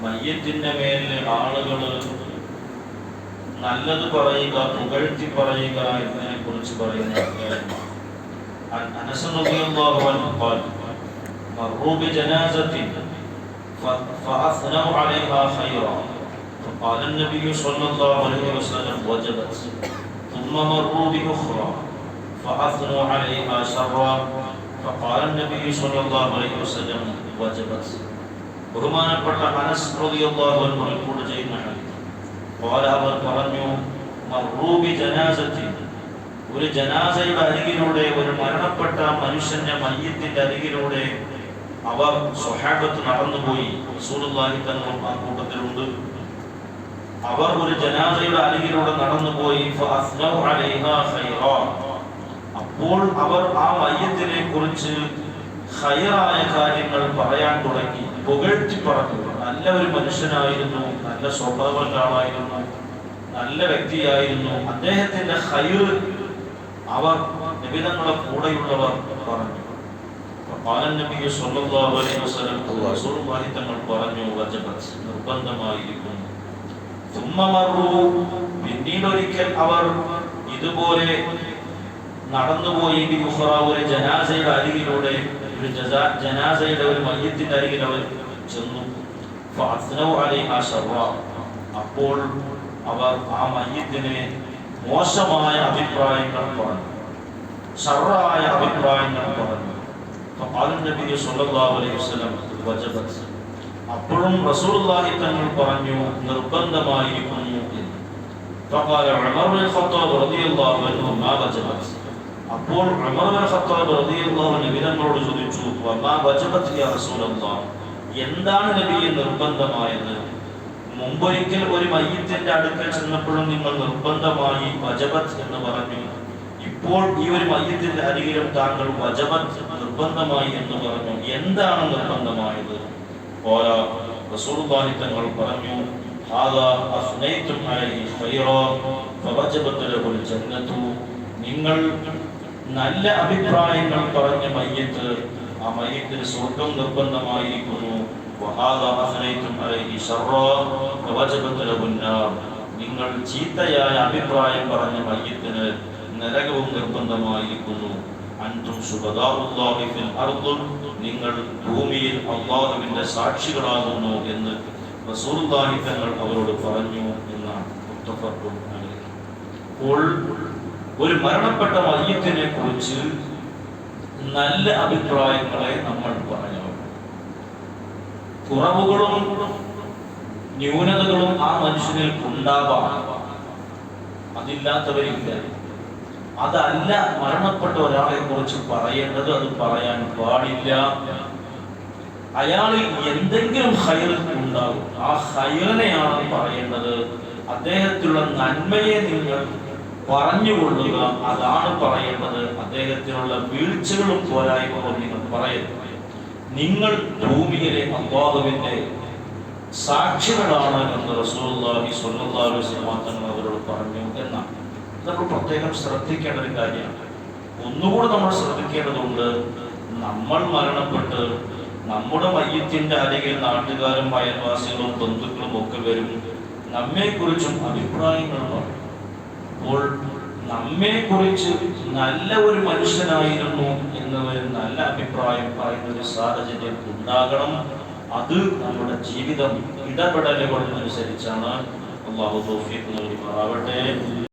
മയ്യത്തിന്റെ മേലിൽ ആളുകൾ നല്ലത് പറയുക പുകഴ്ത്തി പറയുക എന്നതിനെ കുറിച്ച് പറയുന്ന അധ്യായമാണ് عن انس رضي الله عنه قال مروا بجنازه ف- فاثنوا عليها خيرا فقال النبي صلى الله عليه وسلم وجبت ثم مروا باخرى فاثنوا عليها شرا فقال النبي صلى الله عليه وسلم وجبت ബഹുമാനപ്പെട്ട അനസ് റളിയല്ലാഹു അൻഹു റിപ്പോർട്ട് ചെയ്യുന്ന പോലെ അവർ പറഞ്ഞു മർറൂബി ജനാസത്തി ഒരു ജനാസയുടെ അരികിലൂടെ ഒരു മരണപ്പെട്ട മനുഷ്യന്റെ മയ്യത്തിന്റെ അരികിലൂടെ അവർ സ്വഹാബത്ത് നടന്നുപോയി. റസൂലുള്ളാഹി തങ്ങൾ ആ കൂട്ടത്തിലുണ്ട്. അവർ ഒരു ജനാസയുടെ അരികിലൂടെ നടന്നുപോയി. അപ്പോൾ അവർ ആ മയ്യത്തിനെ കുറിച്ച് ഹൈറായ കാര്യങ്ങൾ പറയാൻ തുടങ്ങി. പുകഴ്ത്തി പറഞ്ഞു നല്ല ഒരു മനുഷ്യനായിരുന്നു നല്ല സ്വഭാവമുള്ള ആളായിരുന്നു നല്ല വ്യക്തിയായിരുന്നു. അദ്ദേഹത്തിന്റെ ഹൈർ അവർ നിബിതങ്ങളെ കൂടെയുള്ളവർ പറഞ്ഞു. പാലൻ നബി സല്ലല്ലാഹു അലൈഹി വസല്ലം തങ്ങൾ പറഞ്ഞു നിർബന്ധമായിരിക്കുന്നു. തുമ്മമറു പിന്നീട് ഒരിക്കൽ അവർ ഇതുപോലെ നടന്നുപോയി ജനാസയുടെ അരികിലൂടെ ഒരു ജസാ- ജനാസയുടെ ഒരു മയ്യത്തിന്റെ അരികിൽ അവർ ചെന്നു ഫഅസ്നൗ അലൈഹാ ശർറാ. അപ്പോൾ അവർ ആ മയ്യത്തിന് മോശമായ അഭിപ്രായങ്ങൾ പറഞ്ഞു ഷറായ അഭിപ്രായങ്ങൾ പറഞ്ഞു فقال النبي صلى الله عليه وسلم وجبت അപ്പോഴും റസൂലുള്ളാഹി തങ്ങൾ പറഞ്ഞു നിർബന്ധമായിരിക്കുന്നു എന്ന് فقال عمر بن الخطاب رضي الله عنه ما وجبت അപ്പോൾ ഉമർ ബിൻ ഖത്താബ് റളിയല്ലാഹു അൻഹു എന്താണ് നബിയെ നിർബന്ധമായത്? മുമ്പൊരിക്കൽ ഒരു മയ്യത്തിന്റെ അടുക്കൽ ചെന്നപ്പോഴും നിങ്ങൾ നിർബന്ധമായി വജബത്ത് എന്ന് പറഞ്ഞു. ഇപ്പോൾ ഈ ഒരു മയ്യത്തിന്റെ അരികിലും താങ്കൾ വജബത്ത് നിർബന്ധമായി എന്ന് പറഞ്ഞു. എന്താണ് നിർബന്ധമായത്? പോരാ തങ്ങൾ പറഞ്ഞു നിങ്ങൾ നല്ല അഭിപ്രായങ്ങൾ പറഞ്ഞ മയ്യത്ത് ആ മയ്യത്തിന് സ്വർഗം നിർബന്ധമായിരിക്കുന്നു. നിങ്ങൾ ചീത്തയായ അഭിപ്രായം പറഞ്ഞ മയ്യത്തിന് നരകവും നിർബന്ധമായിരിക്കുന്നു. അൻതും ശുഹദാഉല്ലാഹി ഫിൽ അർദ്. നിങ്ങൾ ഭൂമിയിൽ അള്ളാഹുവിന്റെ സാക്ഷികളാകുന്നു എന്ന് റസൂലുള്ളാഹി തങ്ങൾ അവരോട് പറഞ്ഞു എന്നാണ്. അലൈഹി. അപ്പോൾ ഒരു മരണപ്പെട്ട മയ്യത്തിനെ കുറിച്ച് നല്ല അഭിപ്രായങ്ങളെ നമ്മൾ പറഞ്ഞു. കുറവുകളും ന്യൂനതകളും ആ മനുഷ്യനിൽ ഉണ്ടാവാം. അതില്ലാത്തവരില്ല. അതല്ല മരണപ്പെട്ട ഒരാളെ കുറിച്ച് പറയേണ്ടത് അത് പറയാൻ പാടില്ല. അയാളിൽ എന്തെങ്കിലും ഹൈർ ഉണ്ടാകും ആ ഹൈറിനെയാണ് പറയേണ്ടത്. അദ്ദേഹത്തിലുള്ള നന്മയെ നിങ്ങൾ പറഞ്ഞുകൊള്ളുക അതാണ് പറയേണ്ടത്. അദ്ദേഹത്തിനുള്ള വീഴ്ചകളും പോരായ്മകളും നിങ്ങൾ പറയരുത്. നിങ്ങൾ ഭൂമിയിലെ അള്ളാഹുവിന്റെ സാക്ഷികളാണ് എന്ന് വസല്ലം തങ്ങൾ അവരോട് പറഞ്ഞു എന്നാണ്. നമ്മൾ പ്രത്യേകം ശ്രദ്ധിക്കേണ്ട ഒരു കാര്യമാണ്. ഒന്നുകൂടെ നമ്മൾ ശ്രദ്ധിക്കേണ്ടതുണ്ട് നമ്മൾ മരണപ്പെട്ട് നമ്മുടെ മയ്യത്തിന്റെ അരികിൽ നാട്ടുകാരും അയൽവാസികളും ബന്ധുക്കളും ഒക്കെ വരും. നമ്മെക്കുറിച്ചും അഭിപ്രായങ്ങൾ പറയും അപ്പോൾ നമ്മെ കുറിച്ച് നല്ല ഒരു മനുഷ്യനായിരുന്നു എന്നവർ നല്ല അഭിപ്രായം പറയുന്ന ഒരു സാഹചര്യം ഉണ്ടാകണം. അത് നമ്മുടെ ജീവിതം ഇടപെടലുകൾ അനുസരിച്ചാണ്. അള്ളാഹു തോഫിക്ക് നൽകി